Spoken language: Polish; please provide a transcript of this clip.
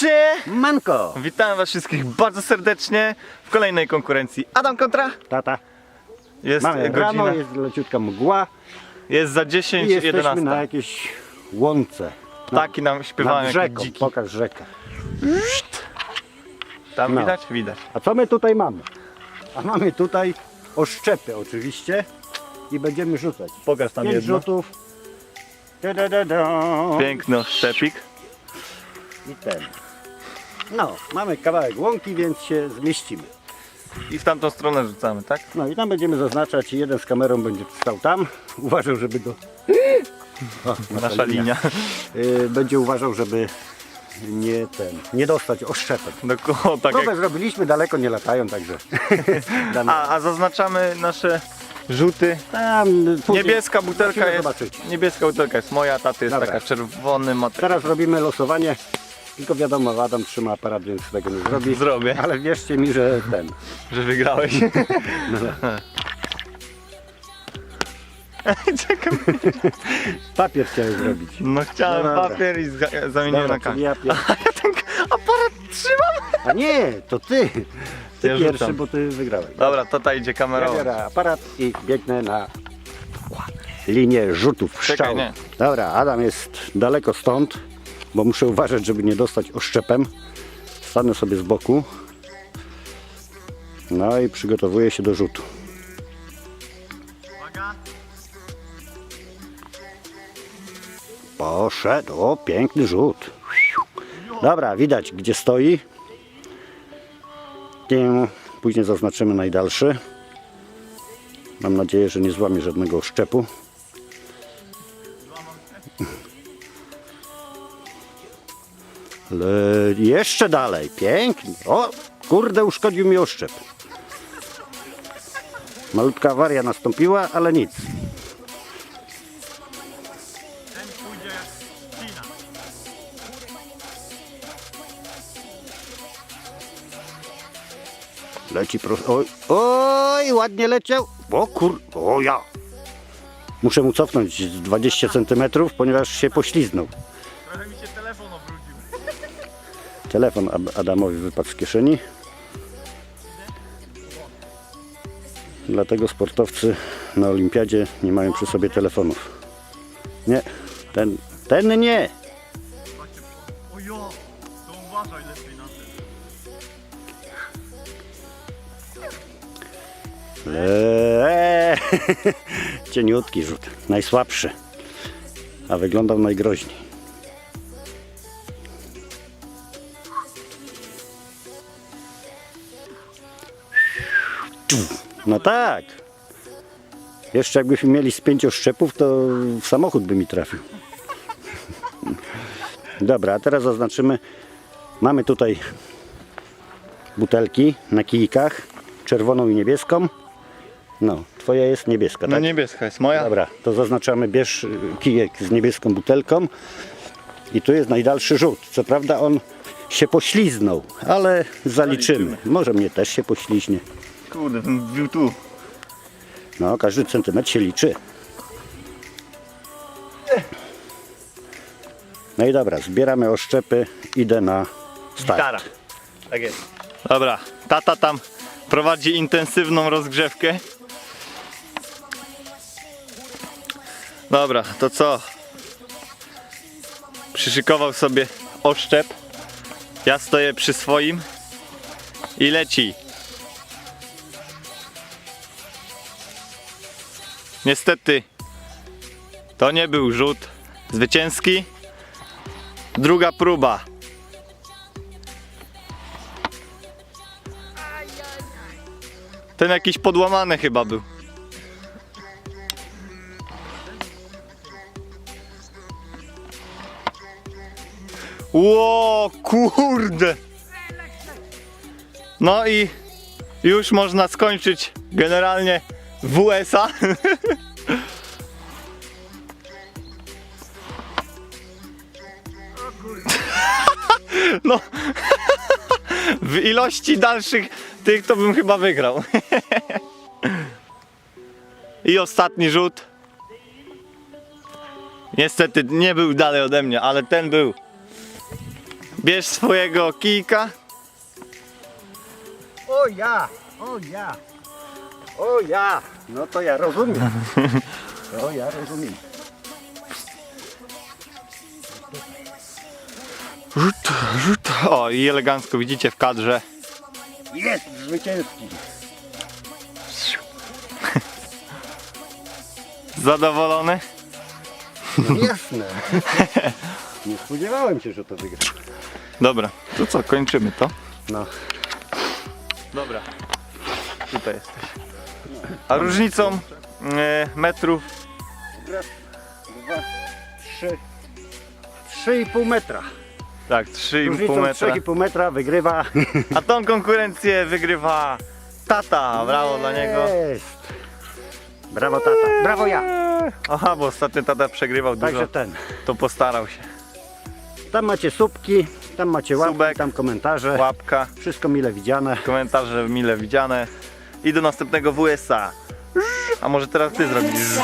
Sie! Manko! Witam was wszystkich bardzo serdecznie w kolejnej konkurencji Adam kontra. Tata, Jest mamy godzina, rano, jest leciutka mgła jest za i 10, jesteśmy 11. na jakiejś łące. Ptaki nam śpiewają Nad jak rzeką, dziki. pokaż rzekę. Tam No. widać? Widać. A co my tutaj mamy? A mamy tutaj oszczepy oczywiście i będziemy rzucać. Pokaż tam Pięć jedno. rzutów. Da, da, da, da. Piękny szczepik. I ten. No, mamy kawałek łąki, więc się zmieścimy. I w tamtą stronę rzucamy, tak? No i tam będziemy zaznaczać, jeden z kamerą będzie stał tam, uważał, żeby go... O, Nasza linia. Y, będzie uważał, żeby nie ten, nie dostać oszczepek. Dokładnie, tak Próbę jak... zrobiliśmy, daleko nie latają, także damy. a, a zaznaczamy nasze rzuty. Tam, później Niebieska butelka musimy jest. zobaczyć. Niebieska butelka jest moja, taty jest Dobra. taka czerwony materiał. Teraz robimy losowanie, tylko wiadomo, Adam trzyma aparat, więc tego nie zrobi. Zrobię, Ale wierzcie mi, że ten. że wygrałeś. Czekam. Papier chciałem zrobić. No chciałem No dobra. papier i zga- zamieniłem Dobra, na kamień. czyli ja pier... Ten aparat trzymam! A nie, to ty. Ty Ja pierwszy, rzucam. bo ty wygrałeś. Dobra, tata idzie Ja kamerą. biorę aparat i biegnę na linię rzutów Czekaj, strzału. nie. Dobra, Adam jest daleko stąd, bo muszę uważać, żeby nie dostać oszczepem. Stanę sobie z boku. No i przygotowuję się do rzutu. Poszedł, o piękny rzut. Dobra, widać gdzie stoi. Tym Później zaznaczymy najdalszy. Mam nadzieję, że nie złamie żadnego szczepu. Ale jeszcze dalej, pięknie. O, kurde, uszkodził mi oszczep. Malutka awaria nastąpiła, ale nic. Leci prosto. Oj, oj, ładnie leciał. O kur... O ja. Muszę mu cofnąć z 20 cm, ponieważ się pośliznął. Telefon Adamowi wypadł z kieszeni. Dlatego sportowcy na olimpiadzie nie mają przy sobie telefonów. Nie, ten, ten nie. To uważaj lepiej na ten. Eee, cieniutki rzut, najsłabszy, a wyglądał najgroźniej. No tak. Jeszcze jakbyśmy mieli z pięciu szczepów, to w samochód by mi trafił. Dobra, a teraz zaznaczymy. Mamy tutaj butelki na kijkach, czerwoną i niebieską. No, twoja jest niebieska, No tak? niebieska jest moja. Dobra, to zaznaczamy, bierz kijek z niebieską butelką i tu jest najdalszy rzut. Co prawda on się pośliznął, ale zaliczymy. Może mnie też się pośliźnie. Kurde, ten wbił tu. No, każdy centymetr się liczy. No i dobra, zbieramy oszczepy, idę na start. Gitara. Tak jest. Dobra, tata tam prowadzi intensywną rozgrzewkę. Dobra, to co? Przyszykował sobie oszczep. Ja stoję przy swoim i leci. Niestety to nie był rzut zwycięski. Druga próba. Ten jakiś podłamany chyba był. Ło, kurde! No i już można skończyć generalnie w USA. No, w ilości dalszych tych to bym chyba wygrał. I ostatni rzut. Niestety nie był dalej ode mnie, ale ten był. Bierz swojego kijka. O ja, o ja, o ja. No to ja rozumiem. To ja rozumiem. Rzut, rzut. O, i elegancko widzicie w kadrze. Jest zwycięski. Zadowolony? No jasne. Nie spodziewałem się, że to wygra. Dobra, to co, kończymy to? No. Dobra. Tutaj jesteś. A różnicą e, metrów Raz, dwa, trzy. Trzy i pół metra. tak 3,5 Różnicą metra. 3,5 metra wygrywa. A tą konkurencję wygrywa tata. Brawo dla niego. Jest. Brawo tata. Brawo ja. Aha, bo ostatnio tata przegrywał dużo. Także ten. To postarał się. Tam macie słupki, tam macie łapki, Subek. tam komentarze. Łapka, Wszystko mile widziane. komentarze mile widziane. I do następnego WSA. A może teraz ty zrobisz?